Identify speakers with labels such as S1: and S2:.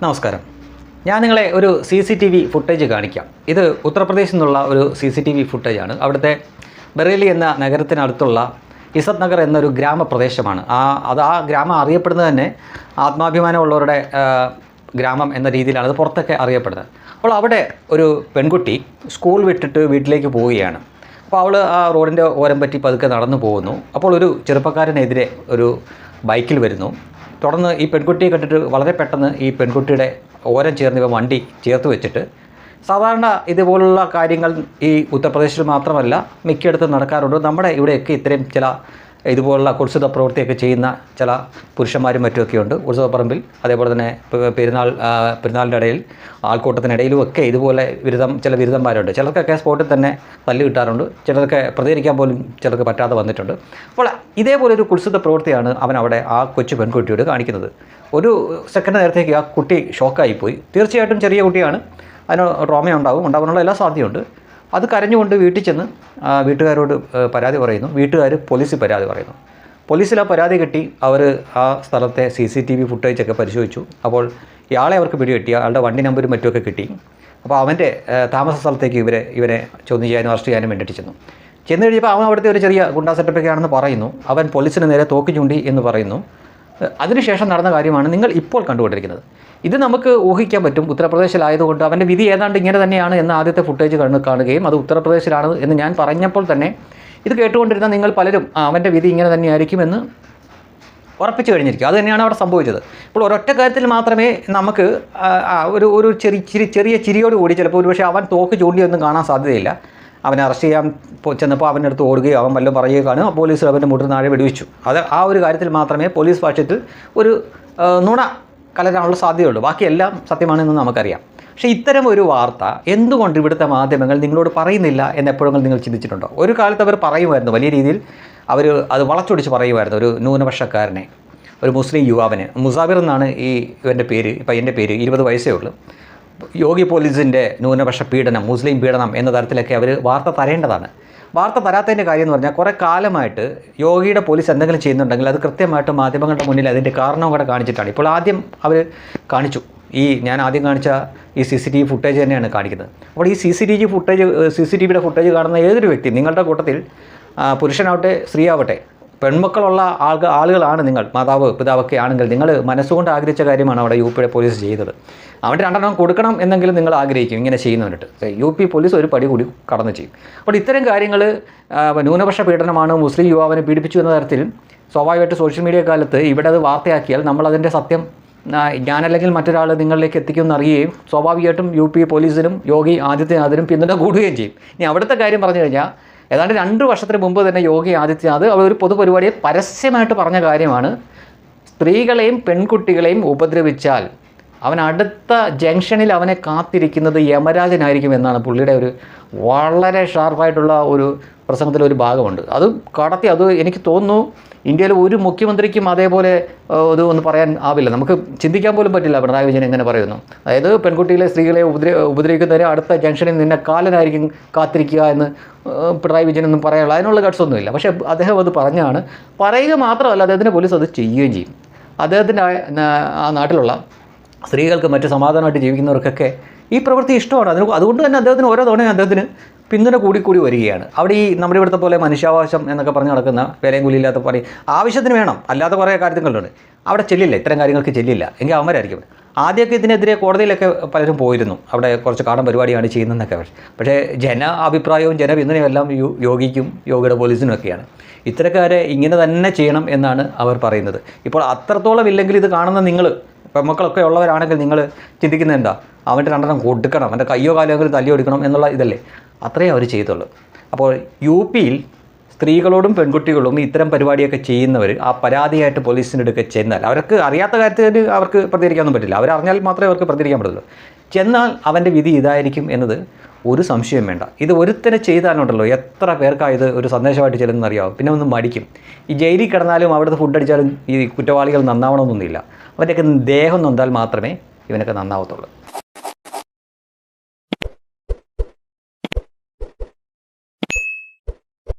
S1: നമസ്കാരം. ഞാൻ നിങ്ങളെ ഒരു C C T V footage കാണിക്കാം. ഇത് ഉത്തർപ്രദേശിൽ നിന്നുള്ള ഒരു സി സി ടി വി ഫുട്ടേജാണ് അവിടുത്തെ ബറേലി എന്ന നഗരത്തിനടുത്തുള്ള ഇസത് നഗർ എന്നൊരു ഗ്രാമപ്രദേശമാണ്. ആ അത് ആ ഗ്രാമം അറിയപ്പെടുന്നത് തന്നെ ആത്മാഭിമാനമുള്ളവരുടെ ഗ്രാമം എന്ന രീതിയിലാണ് അത് പുറത്തൊക്കെ അറിയപ്പെടുന്നത്. അപ്പോൾ അവിടെ ഒരു പെൺകുട്ടി സ്കൂൾ വിട്ടിട്ട് വീട്ടിലേക്ക് പോവുകയാണ്. അപ്പോൾ അവൾ ആ റോഡിന്റെ ഓരം പറ്റി പതുക്കെ നടന്നു പോകുന്നു. അപ്പോൾ ഒരു ചെറുപ്പക്കാരനെതിരെ ഒരു ബൈക്കിൽ വരുന്നു. തുടർന്ന് ഈ പെൺകുട്ടിയെ കണ്ടിട്ട് വളരെ പെട്ടെന്ന് ഈ പെൺകുട്ടിയുടെ ഓരം ചേർന്ന് ഇവ വണ്ടി ചേർത്ത് വെച്ചിട്ട് സാധാരണ ഇതുപോലുള്ള കാര്യങ്ങൾ ഈ ഉത്തർപ്രദേശിൽ മാത്രമല്ല മിക്കയിടത്തും നടക്കാറുണ്ട്. നമ്മുടെ ഇവിടെയൊക്കെ ഇത്രയും ചില ഇതുപോലുള്ള കുത്സിത പ്രവൃത്തിയൊക്കെ ചെയ്യുന്ന ചില പുരുഷന്മാരും മറ്റുമൊക്കെ ഉണ്ട് ഉത്സവപ്പറമ്പിൽ അതേപോലെ തന്നെ പെരുന്നാൾ പെരുന്നാളിന്റെ ഇടയിൽ ആൾക്കൂട്ടത്തിനിടയിലും ഒക്കെ ഇതുപോലെ ബിരുദം ചില ബിരുദന്മാരുണ്ട് ചിലർക്കൊക്കെ സ്പോട്ടിൽ തന്നെ തല്ല് കിട്ടാറുണ്ട്. ചിലർക്ക് പ്രതികരിക്കാൻ പോലും ചിലർക്ക് പറ്റാതെ വന്നിട്ടുണ്ട്. അപ്പോൾ ഇതേപോലെ ഒരു കുത്സിത പ്രവൃത്തിയാണ് അവൻ അവിടെ ആ കൊച്ചു പെൺകുട്ടിയോട് കാണിക്കുന്നത്. ഒരു സെക്കൻഡ് നേരത്തേക്ക് ആ കുട്ടി ഷോക്കായിപ്പോയി. തീർച്ചയായിട്ടും ചെറിയ കുട്ടിയാണ്. അതിന് ട്രോമ ഉണ്ടാവും ഉണ്ടാകാനുള്ള എല്ലാ സാധ്യതയുണ്ട്. അത് കരഞ്ഞുകൊണ്ട് വീട്ടിൽ ചെന്ന് വീട്ടുകാരോട് പരാതി പറയുന്നു. വീട്ടുകാർ പോലീസിൽ പരാതി പറയുന്നു. പോലീസിൽ ആ പരാതി കിട്ടി. അവർ ആ സ്ഥലത്തെ സി സി ടി വി ഫുട്ടേജൊക്കെ പരിശോധിച്ചു. അപ്പോൾ ഇയാളെ അവർക്ക് പിടികിട്ടി. അയാളുടെ വണ്ടി നമ്പരും മറ്റുമൊക്കെ കിട്ടി. അപ്പോൾ അവന്റെ താമസ സ്ഥലത്തേക്ക് ഇവരെ ഇവരെ ചോദ്യം ചെയ്യാനും അറസ്റ്റ് ചെയ്യാനും വേണ്ടിയിട്ട് ചെന്നു. ചെന്ന് കഴിഞ്ഞപ്പോൾ അവൻ അവിടുത്തെ ഒരു ചെറിയ ഗുണ്ടാ സെറ്റപ്പൊക്കെ ആണെന്ന് പറയുന്നു. അവൻ പോലീസിന് നേരെ തോക്ക് ചൂണ്ടി എന്ന് പറയുന്നു. അതിനുശേഷം നടന്ന കാര്യമാണ് നിങ്ങൾ ഇപ്പോൾ കണ്ടുകൊണ്ടിരിക്കുന്നത്. ഇത് നമുക്ക് ഊഹിക്കാൻ പറ്റും. ഉത്തർപ്രദേശിലായതുകൊണ്ട് അവന്റെ വിധി ഏതാണ്ട് ഇങ്ങനെ തന്നെയാണ് എന്ന് ആദ്യത്തെ ഫുട്ടേജ് കണ്ടു കാണുകയും അത് ഉത്തർപ്രദേശിലാണ് എന്ന് ഞാൻ പറഞ്ഞപ്പോൾ തന്നെ ഇത് കേട്ടുകൊണ്ടിരുന്ന നിങ്ങൾ പലരും അവന്റെ വിധി ഇങ്ങനെ തന്നെയായിരിക്കുമെന്ന് ഉറപ്പിച്ചു കഴിഞ്ഞിരിക്കും. അത് തന്നെയാണ് അവിടെ സംഭവിച്ചത്. ഇപ്പോൾ ഒരൊറ്റ കാര്യത്തിൽ മാത്രമേ നമുക്ക് ഒരു ഒരു ചെറിയ ചെറിയ ചിരിയോട് കൂടി ചിലപ്പോൾ ഒരുപക്ഷെ അവൻ തോക്ക് ചൂണ്ടിയൊന്നും കാണാൻ സാധ്യതയില്ല. അവനെ അറസ്റ്റ് ചെയ്യാൻ ചെന്നപ്പോൾ അവന്റെ അടുത്ത് ഓടുകയോ അവൻ വല്ലതും പറയുകയോ കാണും പോലീസ് അവന്റെ മുട്ടിൽ നാഴെ വെടിവെച്ചു. അത് ആ ഒരു കാര്യത്തിൽ മാത്രമേ പോലീസ് ഭാഷത്തിൽ ഒരു നുണ കലരാനുള്ള സാധ്യതയുള്ളൂ. ബാക്കിയെല്ലാം സത്യമാണെന്ന് നമുക്കറിയാം. പക്ഷേ ഇത്തരം ഒരു വാർത്ത എന്തുകൊണ്ട് ഇവിടുത്തെ മാധ്യമങ്ങൾ നിങ്ങളോട് പറയുന്നില്ല എന്ന് എപ്പോഴെങ്കിലും നിങ്ങൾ ചിന്തിച്ചിട്ടുണ്ടോ? ഒരു കാലത്ത് അവർ പറയുമായിരുന്നു വലിയ രീതിയിൽ അവർ അത് വളച്ചൊടിച്ച് പറയുമായിരുന്നു ഒരു ന്യൂനപക്ഷക്കാരനെ ഒരു മുസ്ലിം യുവാവിന്. മുസാബിർ എന്നാണ് ഈ ഇവന്റെ പേര് ഇപ്പം എന്റെ പേര് ഇരുപത് വയസ്സേ ഉള്ളൂ. യോഗി പോലീസിന്റെ ന്യൂനപക്ഷ പീഡനം മുസ്ലിം പീഡനം എന്ന തരത്തിലൊക്കെ അവർ വാർത്ത തരേണ്ടതാണ്. വാർത്ത തരാത്തതിന്റെ കാര്യം എന്ന് പറഞ്ഞാൽ കുറേ കാലമായിട്ട് യോഗിയുടെ പോലീസ് എന്തെങ്കിലും ചെയ്യുന്നുണ്ടെങ്കിൽ അത് കൃത്യമായിട്ട് മാധ്യമങ്ങളുടെ മുന്നിൽ അതിന്റെ കാരണവും കൂടെ കാണിച്ചിട്ടാണ്. ഇപ്പോൾ ആദ്യം അവർ കാണിച്ചു. ഈ ഞാൻ ആദ്യം കാണിച്ച ഈ C C T V footage തന്നെയാണ് കാണിക്കുന്നത്. അപ്പോൾ ഈ C C T V footage C C T വിയുടെ ഫുട്ടേജ് കാണുന്ന ഏതൊരു വ്യക്തി നിങ്ങളുടെ കൂട്ടത്തിൽ പുരുഷനാവട്ടെ സ്ത്രീയാവട്ടെ പെൺമക്കളുള്ള ആൾക്ക് ആളുകളാണ് നിങ്ങൾ മാതാവ് പിതാവൊക്കെ ആണെങ്കിൽ നിങ്ങൾ മനസ്സുകൊണ്ട് ആഗ്രഹിച്ച കാര്യമാണ് അവിടെ യു പിയുടെ പോലീസ് ചെയ്തത്. അവന്റെ രണ്ടെണ്ണം കൊടുക്കണം എന്നെങ്കിലും നിങ്ങൾ ആഗ്രഹിക്കും ഇങ്ങനെ ചെയ്യുന്നവരിട്ട് യു പി പോലീസ് ഒരു പടി കൂടി കടന്നു ചെയ്യും. അപ്പോൾ ഇത്തരം കാര്യങ്ങൾ ന്യൂനപക്ഷ പീഡനമാണ് മുസ്ലിം യുവാവിനെ പീഡിപ്പിച്ചു എന്ന തരത്തിൽ സ്വാഭാവികമായിട്ട് സോഷ്യൽ മീഡിയ കാലത്ത് ഇവിടെ അത് വാർത്തയാക്കിയാൽ നമ്മളതിന്റെ സത്യം ഞാനല്ലെങ്കിൽ മറ്റൊരാൾ നിങ്ങളിലേക്ക് എത്തിക്കുമെന്ന് അറിയുകയും സ്വാഭാവികമായിട്ടും യു പി പോലീസിനും യോഗി ആദിത്യനാഥിനും പിന്തുണ കൂടുകയും ചെയ്യും. ഇനി അവിടുത്തെ കാര്യം പറഞ്ഞു കഴിഞ്ഞാൽ ഏതാണ്ട് രണ്ട് വർഷത്തിന് മുമ്പ് തന്നെ യോഗി ആദിത്യനാഥ് അവർ ഒരു പൊതുപരിപാടിയെ പരസ്യമായിട്ട് പറഞ്ഞ കാര്യമാണ്. സ്ത്രീകളെയും പെൺകുട്ടികളെയും ഉപദ്രവിച്ചാൽ അവൻ അടുത്ത ജംഗ്ഷനിൽ അവനെ കാത്തിരിക്കുന്നത് യമരാജനായിരിക്കും എന്നാണ് പുള്ളിയുടെ ഒരു വളരെ ഷാർപ്പായിട്ടുള്ള ഒരു പ്രസംഗത്തിലെ ഒരു ഭാഗമുണ്ട്. അത് കടത്തി അത് എനിക്ക് തോന്നുന്നു ഇന്ത്യയിലെ ഒരു മുഖ്യമന്ത്രിക്കും അതേപോലെ ഇത് ഒന്ന് പറയാൻ ആവില്ല. നമുക്ക് ചിന്തിക്കാൻ പോലും പറ്റില്ല പിണറായി വിജയൻ എങ്ങനെ പറയുന്നു. അതായത് പെൺകുട്ടികളെ സ്ത്രീകളെ ഉപദ്ര ഉപദ്രവിക്കുന്നവരെ അടുത്ത ജംഗ്ഷനിൽ നിന്നെ കാലനായിരിക്കും കാത്തിരിക്കുക എന്ന് പിണറായി വിജയൻ ഒന്നും പറയാനുള്ള അതിനുള്ള ഗട്സ് ഒന്നുമില്ല പക്ഷേ അദ്ദേഹം അത് പറഞ്ഞാണ്. പറയുക മാത്രമല്ല അദ്ദേഹത്തിന്റെ പോലീസ് അത് ചെയ്യുകയും ചെയ്യും. അദ്ദേഹത്തിന്റെ ആ നാട്ടിലുള്ള സ്ത്രീകൾക്ക് മറ്റ് സമാധാനമായിട്ട് ജീവിക്കുന്നവർക്കൊക്കെ ഈ പ്രവൃത്തി ഇഷ്ടമാണ്. അതിന് അതുകൊണ്ട് തന്നെ അദ്ദേഹത്തിന് ഓരോ തവണയും അദ്ദേഹത്തിന് പിന്തുണ കൂടി കൂടി വരികയാണ്. അവിടെ ഈ നമ്മുടെ ഇവിടുത്തെ പോലെ മനുഷ്യാവകാശം എന്നൊക്കെ പറഞ്ഞ് നടക്കുന്ന വിലയും കൂലിയില്ലാത്ത പറയും ആവശ്യത്തിന് വേണം. അല്ലാത്ത കുറേ കാര്യങ്ങളുണ്ട്. അവിടെ ചെല്ലില്ല. ഇത്തരം കാര്യങ്ങൾക്ക് ചെല്ലില്ല. എങ്കിൽ അവന്മാരായിരിക്കും. ആദ്യമൊക്കെ ഇതിനെതിരെ കോടതിയിലൊക്കെ പലരും പോയിരുന്നു. അവിടെ കുറച്ച് കാടൻ പരിപാടിയാണ് ചെയ്യുന്നതെന്നൊക്കെ. പക്ഷേ ജന അഭിപ്രായവും ജനപിന്തുണയും എല്ലാം യോഗിക്കും യോഗയുടെ പോലീസിനും ഒക്കെയാണ് ഇത്തരക്കാരെ ഇങ്ങനെ തന്നെ ചെയ്യണം എന്നാണ് അവർ പറയുന്നത്. ഇപ്പോൾ അത്രത്തോളം ഇല്ലെങ്കിൽ ഇത് കാണുന്ന നിങ്ങൾ പെൺമക്കളൊക്കെ ഉള്ളവരാണെങ്കിൽ നിങ്ങൾ ചിന്തിക്കുന്നത് എന്താ? അവന്റെ രണ്ടെണ്ണം കൊടുക്കണം അവന്റെ കയ്യോ കാലെങ്കിലും തല്ലി കൊടുക്കണം എന്നുള്ള ഇതല്ലേ? അത്രയേ അവർ ചെയ്തുള്ളൂ. അപ്പോൾ യു പിയിൽ സ്ത്രീകളോടും പെൺകുട്ടികളോടും ഇത്തരം പരിപാടിയൊക്കെ ചെയ്യുന്നവർ ആ പരാതിയായിട്ട് പോലീസിന്റെ അടുക്കെ ചെന്നാൽ അവർക്ക് അറിയാത്ത കാര്യത്തിൽ അവർക്ക് പ്രതികരിക്കാനൊന്നും പറ്റില്ല. അവരറിഞ്ഞാൽ മാത്രമേ അവർക്ക് പ്രതികരിക്കാൻ പറ്റുള്ളൂ. ചെന്നാൽ അവന്റെ വിധി ഇതായിരിക്കും എന്നത് ഒരു സംശയം വേണ്ട. ഇത് ഒരുത്തനെ ചെയ്താലുണ്ടല്ലോ എത്ര പേർക്കായത് ഒരു സന്ദേശമായിട്ട് ചെല്ലുന്നറിയാവും പിന്നെ ഒന്ന് മടിക്കും. ഈ ജയിലിൽ കിടന്നാലും അവിടുത്തെ ഫുഡ് അടിച്ചാലും ഈ കുറ്റവാളികൾ നന്നാവണമെന്നൊന്നുമില്ല. അവന്റെയൊക്കെ ദേഹം നൊന്താൽ മാത്രമേ ഇവനൊക്കെ നന്നാവത്തുള്ളൂ.